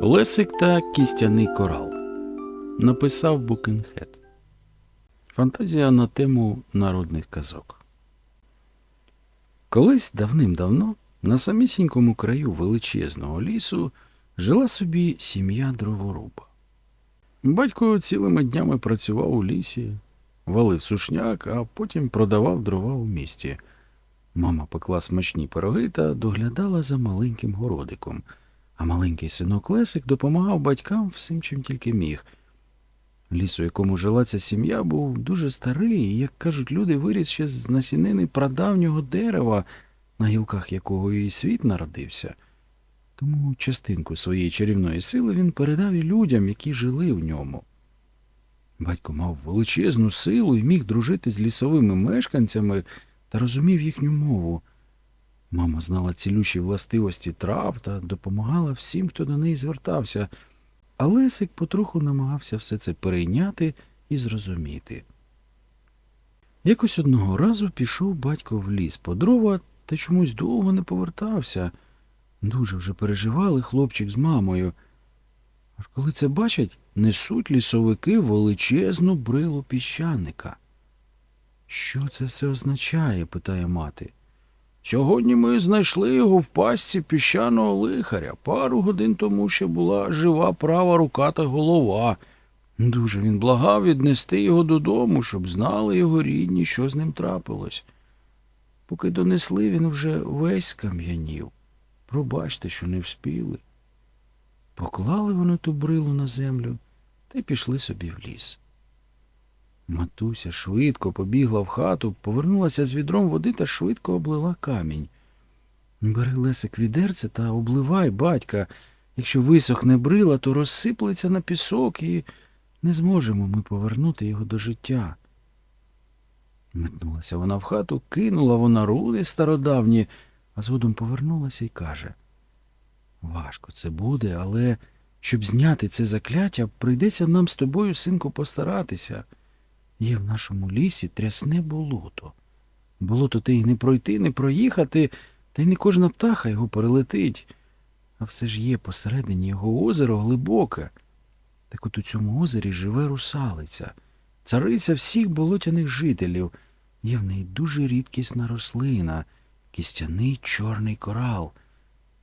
Лесик та кістяний корал. Написав Букенхед. Фантазія на тему народних казок. Колись давним-давно на самісінькому краю величезного лісу жила собі сім'я дроворуба. Батько цілими днями працював у лісі, валив сушняк, а потім продавав дрова у місті. Мама пекла смачні пироги та доглядала за маленьким городиком, а маленький синок Лесик допомагав батькам всім, чим тільки міг. Ліс, у якому жила ця сім'я, був дуже старий, і, як кажуть люди, виріс ще з насінини прадавнього дерева, на гілках якого і світ народився. Тому частинку своєї чарівної сили він передав і людям, які жили в ньому. Батько мав величезну силу і міг дружити з лісовими мешканцями та розумів їхню мову. Мама знала цілющі властивості трав та допомагала всім, хто до неї звертався, а Лесик потроху намагався все це перейняти і зрозуміти. Якось одного разу пішов батько в ліс по дрова та чомусь довго не повертався. Дуже вже переживали хлопчик з мамою. Аж коли це бачать, несуть лісовики величезну брилу піщаника. Що це все означає? питає мати. Сьогодні ми знайшли його в пастці піщаного лихаря. Пару годин тому ще була жива права рука та голова. Дуже він благав віднести його додому, щоб знали його рідні, що з ним трапилось. Поки донесли, він вже весь скам'янів. Пробачте, що не вспіли. Поклали вони ту брилу на землю та й пішли собі в ліс. Матуся швидко побігла в хату, повернулася з відром води та швидко облила камінь. Бери Лесик відерце та обливай, батька. Якщо висохне брила, то розсиплеться на пісок і не зможемо ми повернути його до життя. Метнулася вона в хату, кинула вона руни стародавні, а згодом повернулася і каже Важко це буде, але щоб зняти це закляття, прийдеться нам з тобою, синку, постаратися. Є в нашому лісі трясне болото. Болото те й не пройти, не проїхати, та й не кожна птаха його перелетить. А все ж є посередині його озеро глибоке. Так от у цьому озері живе русалиця, цариця всіх болотяних жителів. Є в неї дуже рідкісна рослина, кістяний чорний корал.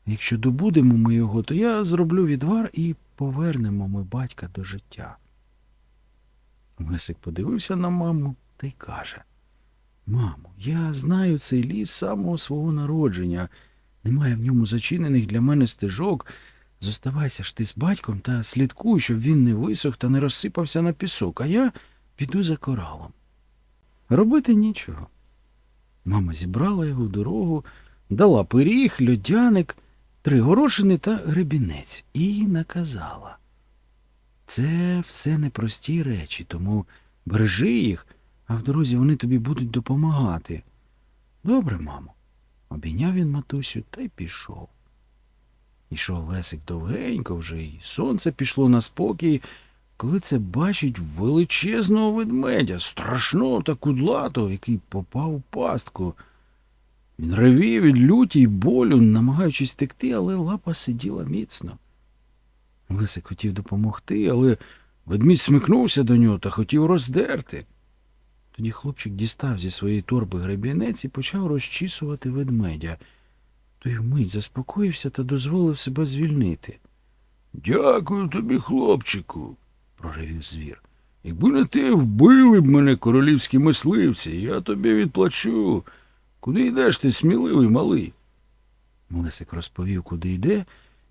Якщо добудемо ми його, то я зроблю відвар і повернемо ми батька до життя. Лесик подивився на маму та й каже Мамо, я знаю цей ліс самого свого народження. Немає в ньому зачинених для мене стежок. Зоставайся ж ти з батьком та слідкуй, щоб він не висох та не розсипався на пісок, а я піду за коралом. Робити нічого. Мама зібрала його в дорогу, дала пиріг, льодяник, три горошини та гребінець і наказала. Це все непрості речі, тому бережи їх, а в дорозі вони тобі будуть допомагати. Добре, мамо, обійняв він матусю та й пішов. Ішов Лесик довгенько вже, і сонце пішло на спокій, коли це бачить величезного ведмедя, страшного та кудлатого, який попав у пастку. Він ревів від люті й болю, намагаючись текти, але лапа сиділа міцно. Лисик хотів допомогти, але ведмідь смикнувся до нього та хотів роздерти. Тоді хлопчик дістав зі своєї торби гребінець і почав розчісувати ведмедя. Той вмить заспокоївся та дозволив себе звільнити. Дякую тобі, хлопчику, проривів звір. Якби не те вбили б мене королівські мисливці, я тобі відплачу. Куди йдеш ти, сміливий малий? Лисик розповів, куди йде,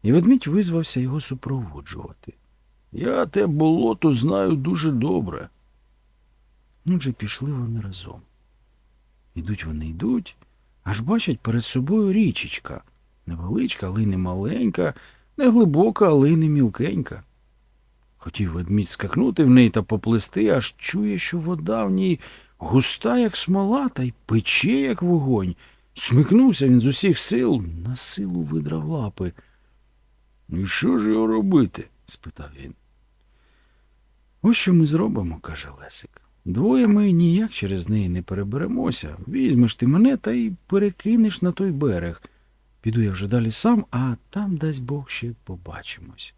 і ведмідь визвався його супроводжувати. Я те болото знаю дуже добре. Отже, пішли вони разом. Ідуть вони йдуть, аж бачать перед собою річечка. Невеличка, але й не маленька, не глибока, але й не мілкенька. Хотів ведмідь скакнути в неї та поплисти, аж чує, що вода в ній густа, як смола, та й пече, як вогонь. Смикнувся він з усіх сил, на силу видрав лапи. Ну що ж його робити? спитав він. Ось що ми зробимо, каже Лесик. Двоє ми ніяк через неї не переберемося. Візьмеш ти мене та й перекинеш на той берег. Піду я вже далі сам, а там, дасть Бог, ще побачимось.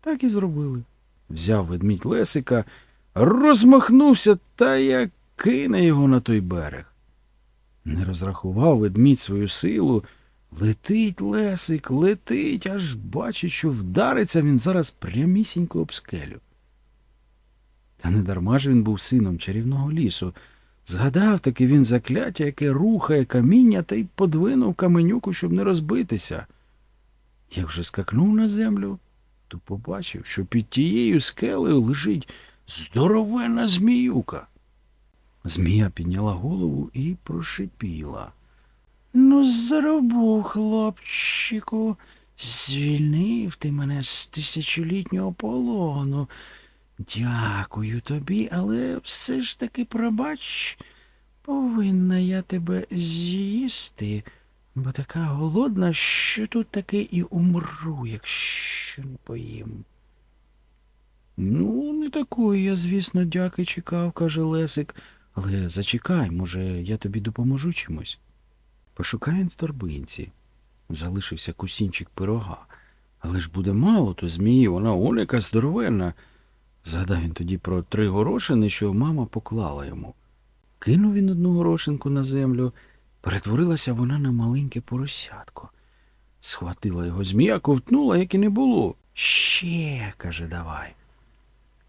Так і зробили. Взяв ведмідь Лесика, розмахнувся та як кине його на той берег. Не розрахував ведмідь свою силу. Летить Лесик, летить, аж бачить, що вдариться він зараз прямісінько об скелю. Та не дарма ж він був сином чарівного лісу. Згадав таки він закляття, яке рухає каміння, та й подвинув каменюку, щоб не розбитися. Як вже скакнув на землю, то побачив, що під тією скелею лежить здоровенна зміюка. Змія підняла голову і прошипіла. Ну, заробу, хлопчику, звільнив ти мене з тисячолітнього полону. Дякую тобі, але все ж таки пробач, повинна я тебе з'їсти, бо така голодна, що тут таки і умру, якщо не поїм. Ну, не такої я, звісно, дяки чекав, каже Лесик, але зачекай, може, я тобі допоможу чимось. Пошукай він в торбинці. Залишився кусінчик пирога. Але ж буде мало, то змії, вона он яка здоровенна. Згадав він тоді про три горошини, що мама поклала йому. Кинув він одну горошинку на землю, перетворилася вона на маленьке поросятко. Схватила його змія, ковтнула, як і не було. Ще, каже, давай.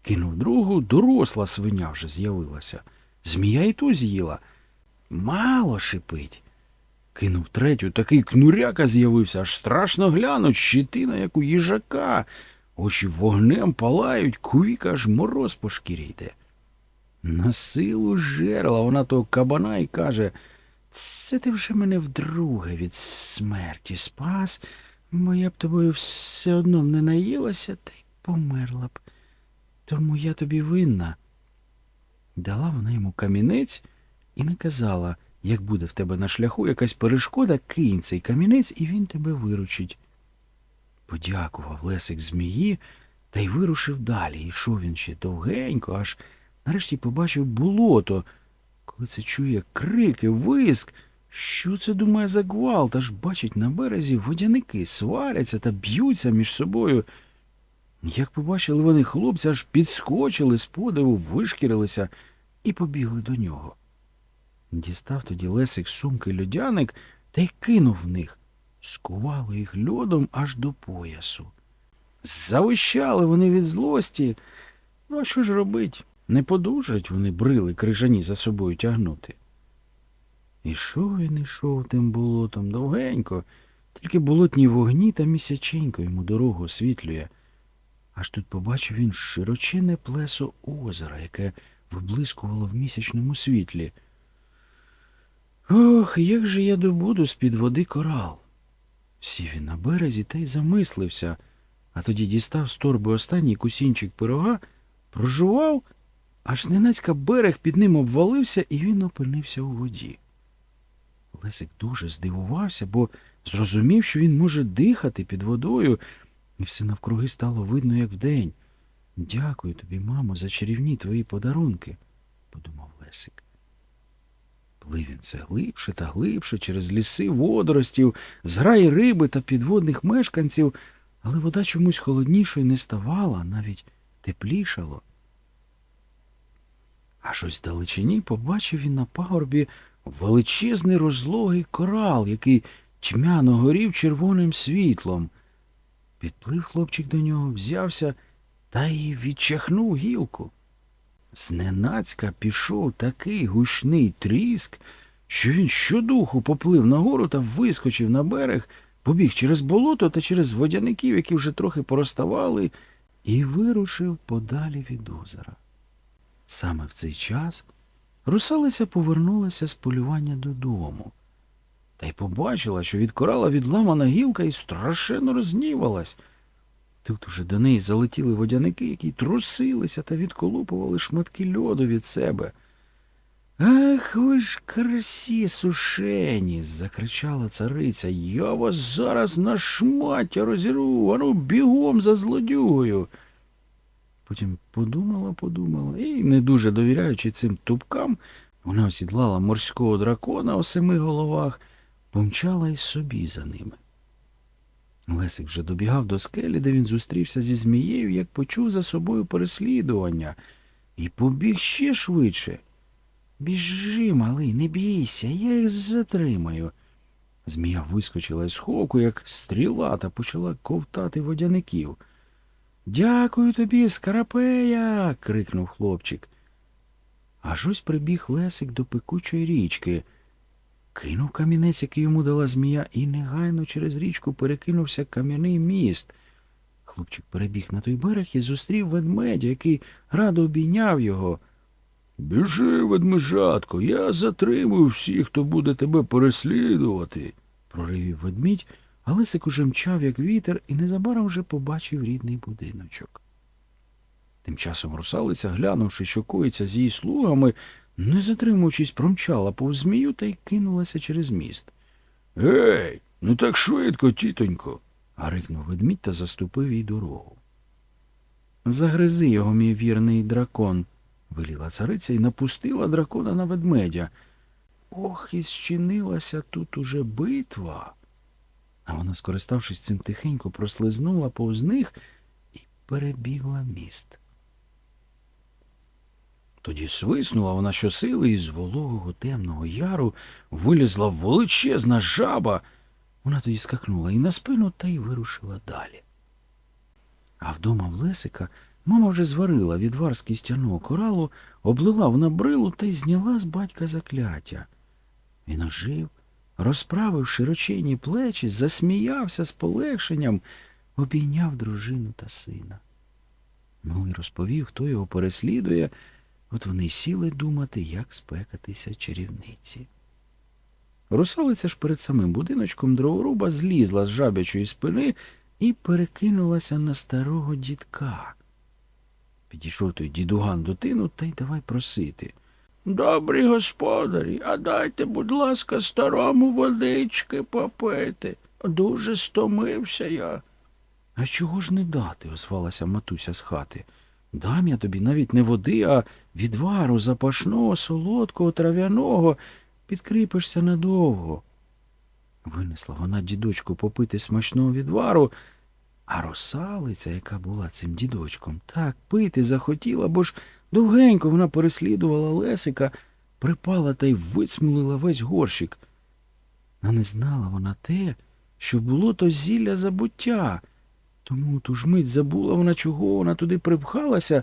Кинув другу, доросла свиня вже з'явилася. Змія і ту з'їла. Мало шипить. Кинув третю, такий кнуряка з'явився, аж страшно глянуть, щитина, як у їжака. Очі вогнем палають, кувіка аж мороз по шкірі йде. На силу жерла вона того кабана і каже, це ти вже мене вдруге від смерті спас, бо я б тобою все одно не наїлася та й померла б. Тому я тобі винна. Дала вона йому камінець і наказала, як буде в тебе на шляху якась перешкода, кинь цей камінець, і він тебе виручить. Подякував Лесик змії та й вирушив далі. Йшов він ще довгенько, аж нарешті побачив болото. Коли це чує крики, виск, що це думає за гвалт, аж бачить на березі водяники сваряться та б'ються між собою. Як побачили вони хлопця, аж підскочили з подиву, вишкірилися і побігли до нього. Дістав тоді Лесик сумки льодяник та й кинув в них. Скувало їх льодом аж до поясу. Завищали вони від злості. Ну, а що ж робить? Не подужать вони брили крижані за собою тягнути. Ішов він ішов тим болотом довгенько, тільки болотні вогні та місяченько йому дорогу освітлює. Аж тут побачив він широчинне плесо озера, яке виблискувало в місячному світлі. Ох, як же я добуду з-під води корал. Сів він на березі та й замислився, а тоді дістав з торби останній кусінчик пирога, прожував, аж ненацька берег під ним обвалився, і він опинився у воді. Лесик дуже здивувався, бо зрозумів, що він може дихати під водою, і все навкруги стало видно, як вдень. Дякую тобі, мамо, за чарівні твої подарунки, подумав Лесик. Плив він все глибше та глибше через ліси водоростів, зграї риби та підводних мешканців, але вода чомусь холоднішою не ставала, навіть теплішало. Аж ось далечині побачив він на пагорбі величезний розлогий корал, який тьмяно горів червоним світлом. Підплив хлопчик до нього, взявся та й відчахнув гілку. Зненацька пішов такий гучний тріск, що він щодуху поплив нагору та вискочив на берег, побіг через болото та через водяників, які вже трохи пороставали, і вирушив подалі від озера. Саме в цей час русалиця повернулася з полювання додому та й побачила, що від корала відламана гілка і страшенно рознівалась. Тут уже до неї залетіли водяники, які трусилися та відколупували шматки льоду від себе. Ах, ви ж красі сушені. закричала цариця. Я вас зараз на шмаття розірву, ану бігом за злодюгою. Потім подумала, подумала, і, не дуже довіряючи цим тупкам, вона осідлала морського дракона у семи головах, помчала й собі за ними. Лесик вже добігав до скелі, де він зустрівся зі змією, як почув за собою переслідування, і побіг ще швидше. Біжи, малий, не бійся, я їх затримаю. Змія вискочила із сховку, як стріла, та почала ковтати водяників. Дякую тобі, скарапея. крикнув хлопчик. Аж ось прибіг Лесик до пекучої річки. Кинув камінець, який йому дала змія, і негайно через річку перекинувся кам'яний міст. Хлопчик перебіг на той берег і зустрів ведмедя, який радо обійняв його. Біжи, ведмежатко, я затримую всіх, хто буде тебе переслідувати, проривів ведмідь, а Лисик уже мчав, як вітер, і незабаром вже побачив рідний будиночок. Тим часом русалиця, глянувши, що коїться з її слугами, не затримуючись, промчала повз змію та й кинулася через міст. Гей, не так швидко, тітонько. гарикнув ведмідь та заступив їй дорогу. Загризи його, мій вірний дракон, веліла цариця і напустила дракона на ведмедя. Ох, і зчинилася тут уже битва. А вона, скориставшись цим тихенько, прослизнула повз них і перебігла міст. Тоді свиснула вона щосили, і з вологого темного яру вилізла величезна жаба. Вона тоді скакнула і на спину та й вирушила далі. А вдома в Лесика мама вже зварила відвар з кістяного коралу, облила вона брилу та й зняла з батька закляття. Він ожив, розправив широченні плечі, засміявся з полегшенням, обійняв дружину та сина. Малий розповів, хто його переслідує, от вони сіли думати, як спекатися чарівниці. Русалиця ж перед самим будиночком дроворуба злізла з жабячої спини і перекинулася на старого дідка. Підійшов той дідуган до тину та й давай просити. Добрі господарі, а дайте, будь ласка, старому водички попити. Дуже стомився я. А чого ж не дати? озвалася матуся з хати. Дам я тобі навіть не води, а відвару запашного, солодкого, трав'яного, підкріпишся надовго. Винесла вона дідочку попити смачного відвару, а росалиця, яка була цим дідочком, так пити захотіла, бо ж довгенько вона переслідувала Лесика, припала та й висмулила весь горщик. А не знала вона те, що було то зілля забуття. Тому ту ж мить забула вона, чого вона туди припхалася,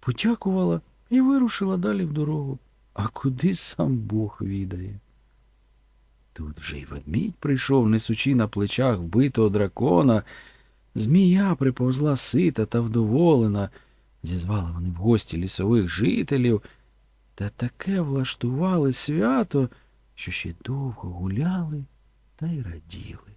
подякувала і вирушила далі в дорогу. А куди сам Бог відає? Тут вже й ведмідь прийшов, несучи на плечах вбитого дракона. Змія приповзла сита та вдоволена. Зізвали вони в гості лісових жителів та таке влаштували свято, що ще довго гуляли та й раділи.